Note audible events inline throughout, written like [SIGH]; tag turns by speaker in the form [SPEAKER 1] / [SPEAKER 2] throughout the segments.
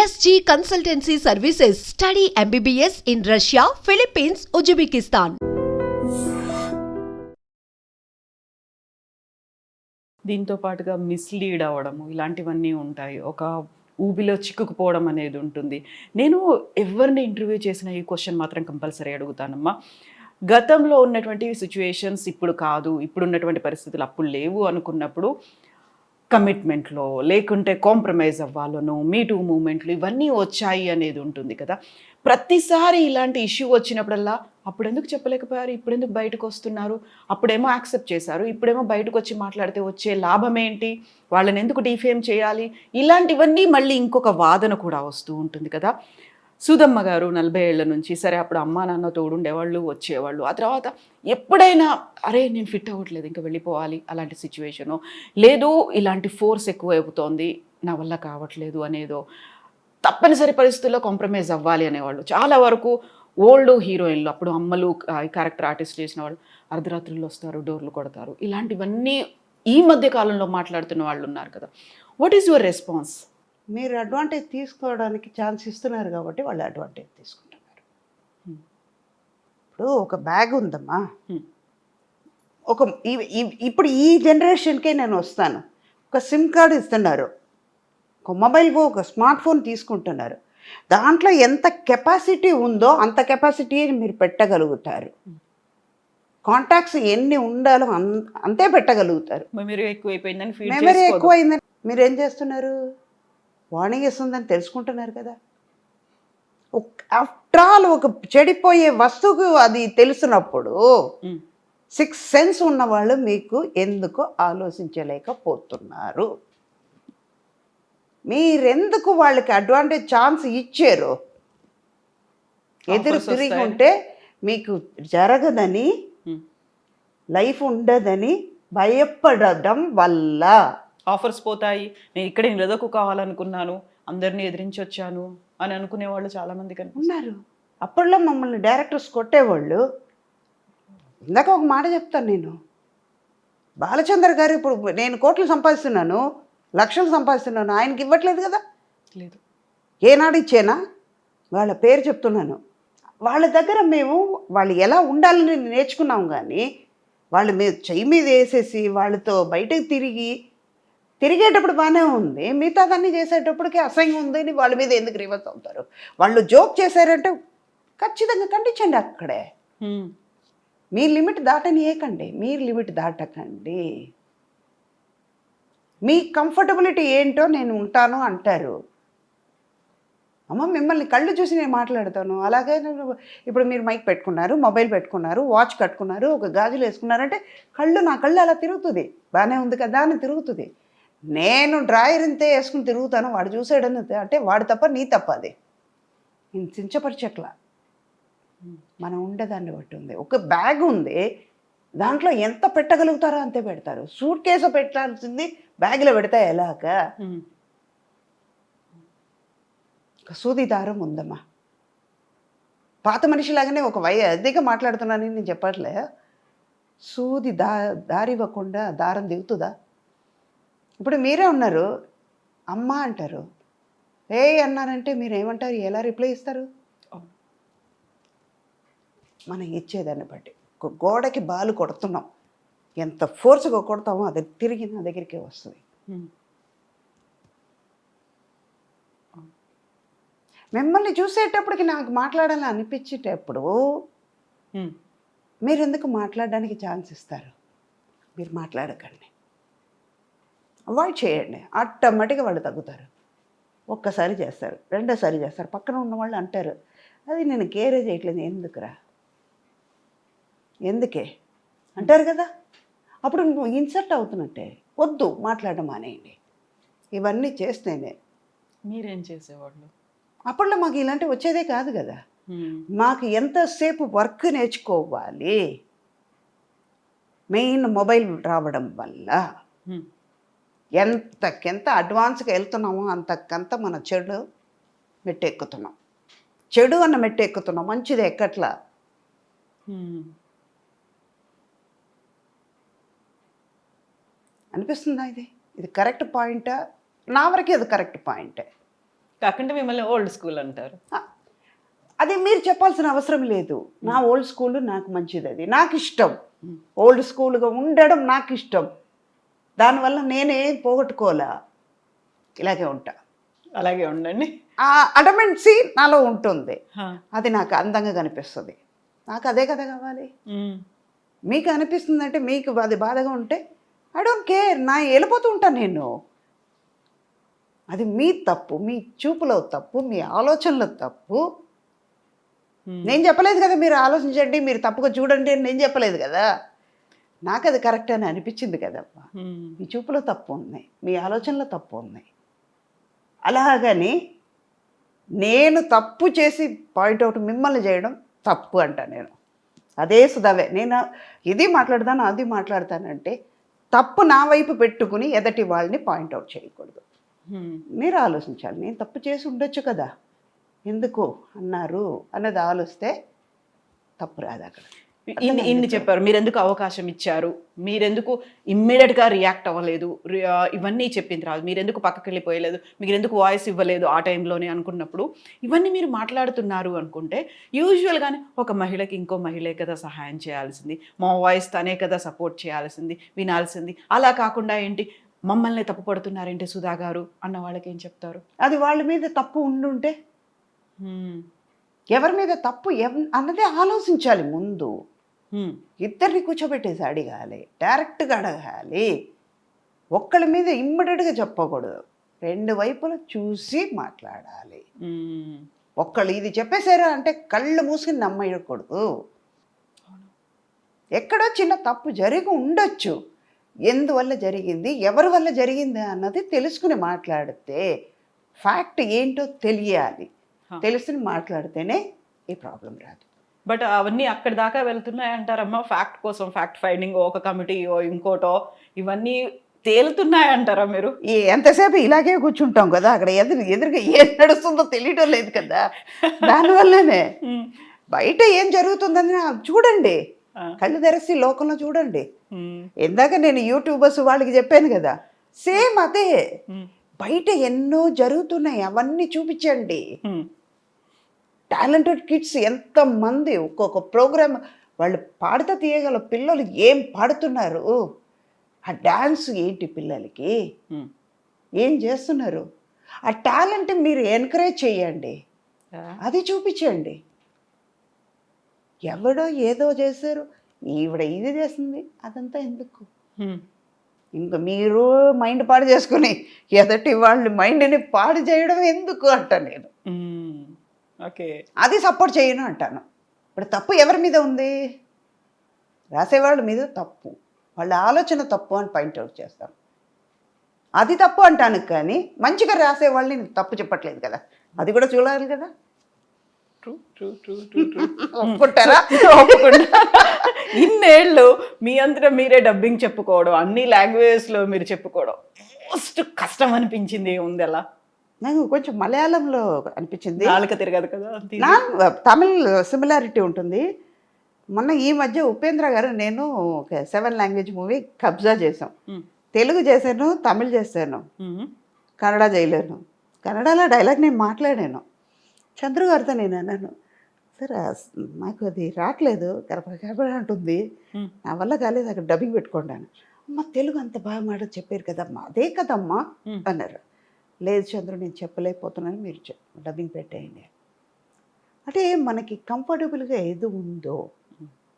[SPEAKER 1] SG consultancy services study MBBS in Russia Philippines Uzbekistan
[SPEAKER 2] దీంతో పాటుగా mislead అవ్వడము ఇలాంటివన్నీ ఉంటాయి. ఒక ఊబిలో చిక్కుకుపోవడం అనేది ఉంటుంది. నేను ఎవరిని ఇంటర్వ్యూ చేసిన ఈ క్వశ్చన్ మాత్రం కంపల్సరీ అడుగుతానమ్మా. గతంలో ఉన్నటువంటి సిచ్యువేషన్స్ ఇప్పుడు కాదు. ఇప్పుడు ఉన్నటువంటి పరిస్థితులు అప్పుడు లేవు అనుకున్నప్పుడు కమిట్మెంట్లో లేకుంటే కాంప్రమైజ్ అవ్వాలనో మీ టూ మూమెంట్లు ఇవన్నీ వచ్చాయి అనేది ఉంటుంది కదా. ప్రతిసారి ఇలాంటి ఇష్యూ వచ్చినప్పుడల్లా అప్పుడు ఎందుకు చెప్పలేకపోయారు? ఇప్పుడు ఎందుకు బయటకు వస్తున్నారు? అప్పుడేమో యాక్సెప్ట్ చేశారు. ఇప్పుడేమో బయటకు వచ్చి మాట్లాడితే వచ్చే లాభం ఏంటి? వాళ్ళని ఎందుకు డిఫేమ్ చేయాలి? ఇలాంటివన్నీ మళ్ళీ ఇంకొక వాదన కూడా వస్తూ ఉంటుంది కదా. సూదమ్మ గారు నలభై ఏళ్ళ నుంచి సరే అప్పుడు అమ్మ నాన్న తోడుండేవాళ్ళు వచ్చేవాళ్ళు. ఆ తర్వాత ఎప్పుడైనా అరే నేను ఫిట్ అవ్వట్లేదు ఇంకా వెళ్ళిపోవాలి అలాంటి సిచ్యువేషను. లేదు ఇలాంటి ఫోర్స్ ఎక్కువ అయిపోతోంది నా వల్ల కావట్లేదు అనేదో తప్పనిసరి పరిస్థితుల్లో కాంప్రమైజ్ అవ్వాలి అనేవాళ్ళు. చాలా వరకు ఓల్డ్ హీరోయిన్లు అప్పుడు అమ్మలు క్యారెక్టర్ ఆర్టిస్ట్ చేసిన వాళ్ళు అర్ధరాత్రుల్లో వస్తారు డోర్లు కొడతారు. ఇలాంటివన్నీ ఈ మధ్య కాలంలో మాట్లాడుతున్న వాళ్ళు ఉన్నారు కదా. వాట్ ఈస్ యువర్ రెస్పాన్స్
[SPEAKER 3] మీరు అడ్వాంటేజ్ తీసుకోవడానికి ఛాన్స్ ఇస్తున్నారు కాబట్టి వాళ్ళు అడ్వాంటేజ్ తీసుకుంటున్నారు.
[SPEAKER 2] Hmm.
[SPEAKER 3] ఇప్పుడు ఒక బ్యాగ్ ఉందమ్మా.
[SPEAKER 2] Hmm.
[SPEAKER 3] ఒక ఇప్పుడు ఈ జనరేషన్కే నేను వస్తాను. ఒక సిమ్ కార్డు ఇస్తున్నారు. ఒక మొబైల్ ఒక స్మార్ట్ ఫోన్ తీసుకుంటున్నారు. దాంట్లో ఎంత కెపాసిటీ ఉందో అంత కెపాసిటీ మీరు పెట్టగలుగుతారు. కాంటాక్ట్స్ ఎన్ని ఉండాలో అంతే పెట్టగలుగుతారు.
[SPEAKER 2] మెమరీ ఎక్కువైపోయిందని
[SPEAKER 3] మెమరీ ఎక్కువైందని మీరు ఏం చేస్తున్నారు? వార్నింగ్ ఇస్తుందని తెలుసుకుంటున్నారు కదా ఆఫ్టర్ ఆల్ ఒక చెడిపోయే వస్తువుకు అది తెలిసినప్పుడు. సిక్స్ సెన్స్ ఉన్న వాళ్ళు మీకు ఎందుకు ఆలోచించలేకపోతున్నారు మీరెందుకు వాళ్ళకి అడ్వాంటేజ్ ఛాన్స్ ఇచ్చారు ఎదురు తిరిగి? ఉంటే మీకు జరగదని. లైఫ్ ఉండదని భయపడడం వల్ల
[SPEAKER 2] ఆఫర్స్ పోతాయి. నేను ఇక్కడే నిలదొక్కు కావాలనుకున్నాను. అందరినీ ఎదిరించి వచ్చాను అని అనుకునే వాళ్ళు చాలా మంది కనిపిస్తారు.
[SPEAKER 3] ఉన్నారు. అప్పట్లో మమ్మల్ని డైరెక్టర్స్ కొట్టేవాళ్ళు. ఇందాక ఒక మాట చెప్తాను నేను. బాలచంద్ర గారు ఇప్పుడు నేను కోట్లు సంపాదిస్తున్నాను లక్షలు సంపాదిస్తున్నాను ఆయనకి ఇవ్వట్లేదు కదా?
[SPEAKER 2] లేదు.
[SPEAKER 3] ఏనాడు ఇచ్చేనా? వాళ్ళ పేరు చెప్తున్నాను. వాళ్ళ దగ్గర మేము వాళ్ళు ఎలా ఉండాలని నేర్చుకున్నాం కానీ వాళ్ళు మీద చెయ్యి మీద వేసేసి వాళ్ళతో బయటకు తిరిగి తిరిగేటప్పుడు బాగానే ఉంది. మిగతా దాన్ని చేసేటప్పటికి అసహ్యం ఉంది అని వాళ్ళ మీద ఎందుకు రివర్స్ అవుతారు? వాళ్ళు జోక్ చేశారంటే ఖచ్చితంగా ఖండించండి అక్కడే. మీ లిమిట్ దాటనియకండి. మీరు లిమిట్ దాటకండి. మీ కంఫర్టబిలిటీ ఏంటో నేను ఉంటాను అంటారు. అమ్మ మిమ్మల్ని కళ్ళు చూసి నేను మాట్లాడతాను. అలాగే ఇప్పుడు మీరు మైక్ పెట్టుకున్నారు మొబైల్ పెట్టుకున్నారు వాచ్ కట్టుకున్నారు ఒక గాజులు వేసుకున్నారంటే కళ్ళు నా కళ్ళు అలా తిరుగుతుంది. బాగానే ఉంది కదా అని తిరుగుతుంది. నేను డ్రాయర్ ఇంతే వేసుకుని తిరుగుతాను వాడు చూసాడని అంటే వాడు తప్ప నీ తప్ప అది. నేను చించపరిచట్లా. మనం ఉండేదాన్ని బట్టి ఉంది. ఒక బ్యాగ్ ఉంది దాంట్లో ఎంత పెట్టగలుగుతారో అంతే పెడతారు. సూట్ కేసు పెట్టాల్సింది బ్యాగ్లో పెడితే. ఒక సూది దారం ఉందమ్మా. పాత మనిషిలాగానే ఒక వయ అద్దెగా మాట్లాడుతున్నానని నేను చెప్పట్లే. సూది దా దారి ఇవ్వకుండా దారం దిగుతుందా? ఇప్పుడు మీరే ఉన్నారు. అమ్మ అంటారు. ఏ అన్నారంటే మీరు ఏమంటారు ఎలా రిప్లై ఇస్తారు. మనం ఇచ్చేదాన్ని బట్టి. ఒక గోడకి బాలు కొడుతున్నాం. ఎంత ఫోర్స్గా కొడతామో అది తిరిగి నా దగ్గరికే వస్తుంది. మిమ్మల్ని చూసేటప్పటికి నాకు మాట్లాడాలని అనిపించేటప్పుడు. మీరు ఎందుకు మాట్లాడడానికి ఛాన్స్ ఇస్తారు? మీరు మాట్లాడకండి. అవాయిడ్ చేయండి. ఆటోమేటిక్గా వాళ్ళు తగ్గుతారు. ఒక్కసారి చేస్తారు. రెండోసారి చేస్తారు. పక్కన ఉన్న వాళ్ళు అంటారు అది నేను కేరే చేయట్లేదు. ఎందుకురా? ఎందుకే? అంటారు కదా. అప్పుడు నువ్వు ఇన్సర్ట్ అవుతున్నట్టే. వద్దు మాట్లాడడం మానేయండి. ఇవన్నీ చేస్తేనే.
[SPEAKER 2] మీరేం చేసేవాళ్ళు?
[SPEAKER 3] అప్పట్లో మాకు ఇలాంటివి వచ్చేదే కాదు కదా. మాకు ఎంతసేపు వర్క్ నేర్చుకోవాలి? మెయిన్ మొబైల్ రావడం వల్ల. ఎంతకెంత అడ్వాన్స్గా వెళ్తున్నామో అంతకంత మన చెడు మెట్టెక్కుతున్నాం. చెడు అన్న మెట్టెక్కుతున్నాం. మంచిది ఎక్కట్లా. అనిపిస్తుందా ఇది? ఇది కరెక్ట్ పాయింటా? నా వరకే అది కరెక్ట్ పాయింటే.
[SPEAKER 2] కాకుంటే మిమ్మల్ని ఓల్డ్ స్కూల్ అంటారు.
[SPEAKER 3] అది మీరు చెప్పాల్సిన అవసరం లేదు. నా ఓల్డ్ స్కూల్ నాకు మంచిది అది. నాకు ఇష్టం ఓల్డ్ స్కూల్గా ఉండడం నాకు ఇష్టం దానివల్ల నేనే పోగొట్టుకోలే ఇలాగే ఉంటా.
[SPEAKER 2] అలాగే ఉండండి.
[SPEAKER 3] ఆ అడమెంట్సీ నాలో ఉంటుంది. అది నాకు అందంగా కనిపిస్తుంది. నాకు అదే కదా కావాలి. మీకు అనిపిస్తుందంటే మీకు అది బాధగా ఉంటే ఐ డోంట్ కేర్ నా వెళ్ళిపోతూ ఉంటాను నేను. అది మీ తప్పు మీ చూపులో తప్పు మీ ఆలోచనలో తప్పు. నేను చెప్పలేదు కదా మీరు ఆలోచించండి మీరు తప్పుగా చూడండి అని నేను చెప్పలేదు కదా. నాకు అది కరెక్ట్ అని అనిపించింది కదమ్మా.
[SPEAKER 2] మ్మ్.
[SPEAKER 3] మీ చూపులో తప్పు ఉన్నాయి మీ ఆలోచనలో తప్పు ఉన్నాయి అలాగని నేను తప్పు చేసి పాయింట్అవుట్ మిమ్మల్ని చేయడం తప్పు అంట నేను. అదే సుధావే నేను ఇది మాట్లాడతాను అది మాట్లాడతానంటే తప్పు నా వైపు పెట్టుకుని ఎదటి వాళ్ళని పాయింట్అవుట్ చేయకూడదు. మీరు ఆలోచించాలి నేను తప్పు చేసి ఉండొచ్చు కదా. ఎందుకు అన్నారు అన్నది ఆలోచిస్తే తప్పు రాదు అక్కడ.
[SPEAKER 2] ఇన్ని ఇన్ని చెప్పారు. మీరు ఎందుకు అవకాశం ఇచ్చారు? మీరెందుకు ఇమ్మీడియట్గా రియాక్ట్ అవ్వలేదు? ఇవన్నీ చెప్పిన తర్వాత మీరు ఎందుకు పక్కకి వెళ్ళిపోయలేదు? మీరు ఎందుకు వాయిస్ ఇవ్వలేదు ఆ టైంలోనే అనుకున్నప్పుడు? ఇవన్నీ మీరు మాట్లాడుతున్నారు అనుకుంటే యూజువల్ గానే ఒక మహిళకి ఇంకో మహిళే కదా సహాయం చేయాల్సింది. మా వాయిస్ తనే కదా సపోర్ట్ చేయాల్సింది వినాల్సింది. అలా కాకుండా ఏంటి? మమ్మల్ని తప్పు పడుతున్నారేంటి సుధా గారు? అన్న వాళ్ళకి ఏం చెప్తారు?
[SPEAKER 3] అది వాళ్ళ మీద తప్పు ఉండుంటే. ఎవరి మీద తప్పు? ఎవ అన్నదే ఆలోచించాలి ముందు. ఇద్దరిని కూర్చోబెట్టేసి అడగాలి డైరెక్ట్గా అడగాలి. ఒక్కళ్ళ మీద ఇమ్మడిగా చెప్పకూడదు. రెండు వైపులు చూసి మాట్లాడాలి. ఒక్కళ్ళు ఇది చెప్పేశారు అంటే కళ్ళు మూసుకుని నమ్మేయకూడదు. ఎక్కడో చిన్న తప్పు జరిగి ఉండొచ్చు. ఎందువల్ల జరిగింది? ఎవరి వల్ల జరిగింది అన్నది తెలుసుకుని మాట్లాడితే ఫ్యాక్ట్ ఏంటో తెలియాలి.
[SPEAKER 2] హా.
[SPEAKER 3] తెలుసుకుని మాట్లాడితేనే ఈ ప్రాబ్లం రాదు.
[SPEAKER 2] బట్ అవన్నీ అక్కడి దాకా వెళ్తున్నాయి అంటారమ్మా ఫ్యాక్ట్ కోసం ఫ్యాక్ట్ ఫైండింగ్ ఒక కమిటీ ఇంకోటో ఇవన్నీ తేలుతున్నాయి అంటారా మీరు
[SPEAKER 3] ఎంతసేపు ఇలాగే కూర్చుంటాం కదా అక్కడ ఎదురు ఎదురుగా ఏం నడుస్తుందో తెలియటం లేదు కదా దానివల్లనే. [LAUGHS] బయట ఏం జరుగుతుందని చూడండి. కళ్ళు తెరసి లోకంలో చూడండి. ఇందాక నేను యూట్యూబర్స్ వాళ్ళకి చెప్పాను కదా సేమ్ అదే. బయట ఎన్నో జరుగుతున్నాయి అవన్నీ చూపించండి. టాలెంటెడ్ కిడ్స్ ఎంతమంది ఒక్కొక్క ప్రోగ్రామ్ వాళ్ళు పాడుతా తీయగల పిల్లలు ఏం పాడుతున్నారు? ఆ డ్యాన్స్ ఏంటి పిల్లలకి. ఏం చేస్తున్నారు? ఆ టాలెంట్ మీరు ఎంకరేజ్ చేయండి. అది చూపించండి. ఎవడో ఏదో చేశారు ఈవిడ ఇది చేసింది అదంతా ఎందుకు. ఇంకా మీరు మైండ్ పాడు చేసుకుని ఎదటి వాళ్ళ మైండ్ని పాడు చేయడం ఎందుకు అంట నేను. అది సపోర్ట్ చేయను అంటాను. ఇప్పుడు తప్పు ఎవరి మీద ఉంది? రాసేవాళ్ళ మీద తప్పు. వాళ్ళ ఆలోచన తప్పు అని పాయింట్అవుట్ చేస్తాను అది తప్పు అంటాను కానీ మంచిగా రాసే వాళ్ళని నేను తప్పు చెప్పట్లేదు కదా. అది కూడా చూడాలి కదా.
[SPEAKER 2] True true true true true
[SPEAKER 3] ఒప్పుకుంటారా? [LAUGHS]
[SPEAKER 2] ఒప్పుకుంటా. ఇన్నేళ్ళు మీ అంతటా మీరే డబ్బింగ్ చెప్పుకోవడం అన్ని లాంగ్వేజెస్లో మీరు చెప్పుకోవడం. మోస్ట్ కష్టం అనిపించింది ఉంది అలా
[SPEAKER 3] నాకు కొంచెం మలయాళంలో అనిపించింది.
[SPEAKER 2] నాలుక తిరగదు కదా
[SPEAKER 3] తమిళ్ సిమిలారిటీ ఉంటుంది. మొన్న ఈ మధ్య ఉపేంద్ర గారు నేను ఒక సెవెన్ లాంగ్వేజ్ మూవీ కబ్జా చేసాం. తెలుగు చేశాను తమిళ్ చేశాను. కన్నడ చేయలేను. కన్నడలో డైలాగ్ నేను మాట్లాడాను. చంద్రు గారితో నేను అన్నాను సార్ నాకు అది రావట్లేదు అంటుంది.
[SPEAKER 2] హ్మ్.
[SPEAKER 3] నా వల్ల కాలేదు అక్కడ డబ్బింగ్ పెట్టుకున్నాను అమ్మ తెలుగు అంత బాగా మాట చెప్పారు కదమ్మా అదే కదమ్మా. అన్నారు. లేదు చంద్రు నేను చెప్పలేకపోతున్నాను మీరు డబ్బింగ్ పెట్టేయండి. అంటే మనకి కంఫర్టబుల్గా ఏది ఉందో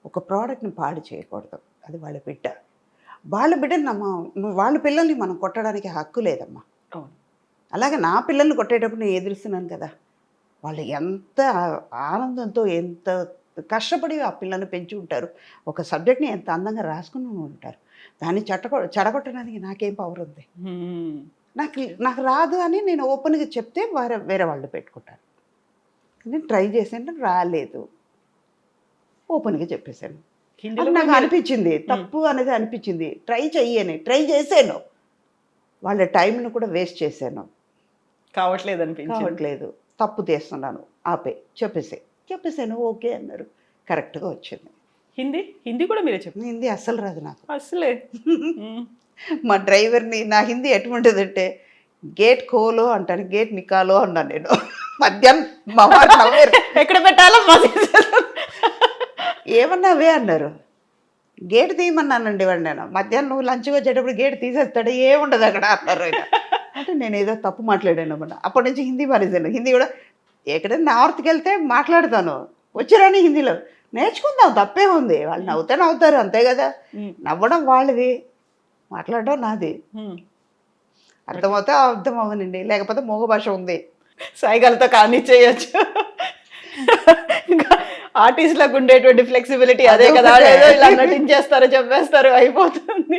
[SPEAKER 3] ఒక ప్రోడక్ట్ని పాడు చేయకూడదు. అది వాళ్ళ బిడ్డ. వాళ్ళ బిడ్డని నమ్మ వాళ్ళ పిల్లల్ని మనం కొట్టడానికి హక్కు లేదమ్మా.
[SPEAKER 2] అవును.
[SPEAKER 3] అలాగే నా పిల్లల్ని కొట్టేటప్పుడు నేను ఎదురుస్తున్నాను కదా. వాళ్ళు ఎంత ఆనందంతో ఎంత కష్టపడి ఆ పిల్లల్ని పెంచి ఉంటారు. ఒక సబ్జెక్ట్ని ఎంత అందంగా రాసుకుని ఉంటారు. దాన్ని చట్టకొ చెడగొట్టడానికి నాకేం పవర్ ఉంది. నాకు నాకు రాదు అని నేను ఓపెన్గా చెప్తే వేరే వేరే వాళ్ళు పెట్టుకుంటారు. నేను ట్రై చేశాను రాలేదు. ఓపెన్గా చెప్పేశాను. నాకు అనిపించింది తప్పు అనేది అనిపించింది. ట్రై చెయ్యని ట్రై చేశాను. వాళ్ళ టైంను కూడా వేస్ట్ చేశాను.
[SPEAKER 2] కావట్లేదు అనిపించింది.
[SPEAKER 3] కావట్లేదు. తప్పు తీస్తున్నాను ఆపే చెప్పేసి. చెప్పేసాను ఓకే అన్నారు. కరెక్ట్గా వచ్చింది.
[SPEAKER 2] హిందీ? హిందీ కూడా మీరే చెప్పండి
[SPEAKER 3] హిందీ అస్సలు రాదు నాకు.
[SPEAKER 2] అసలే. [LAUGHS]
[SPEAKER 3] మా డ్రైవర్ని నా హిందీ ఎటువంటిదంటే గేట్ కోలో అంటాను గేట్ నికాలో అన్నాను నేను. మధ్యాహ్నం మా వారు నవ్వారు
[SPEAKER 2] ఎక్కడ పెట్టాలో
[SPEAKER 3] ఏమన్నావే అన్నారు. గేట్ తీయమన్నానండి వాడు నేను. మధ్యాహ్నం నువ్వు లంచ్కి వచ్చేటప్పుడు గేట్ తీసేస్తాడు ఏముండదు అక్కడ అన్నారు అంటే నేను ఏదో తప్పు మాట్లాడాను అన్నమాట. అప్పటి నుంచి హిందీ మానేశాను హిందీ కూడా ఎక్కడైనా నార్త్కి వెళ్తే మాట్లాడతాను. వచ్చిరాని హిందీలో. నేర్చుకుందాం తప్పే ఉంది. వాళ్ళు నవ్వుతే నవ్వుతారు అంతే కదా. నవ్వడం వాళ్ళది. మాట్లాడడం నాది. అర్థమవుతే అర్థం అవ్వనండి లేకపోతే మూగ భాష ఉంది.
[SPEAKER 2] సైగలతో కానీ చేయొచ్చు ఆర్టిస్ట్లకు ఉండేటువంటి ఫ్లెక్సిబిలిటీ అదే కదా. ఏదో ఇలా నటించేస్తారు చెప్పేస్తారు అయిపోతుంది.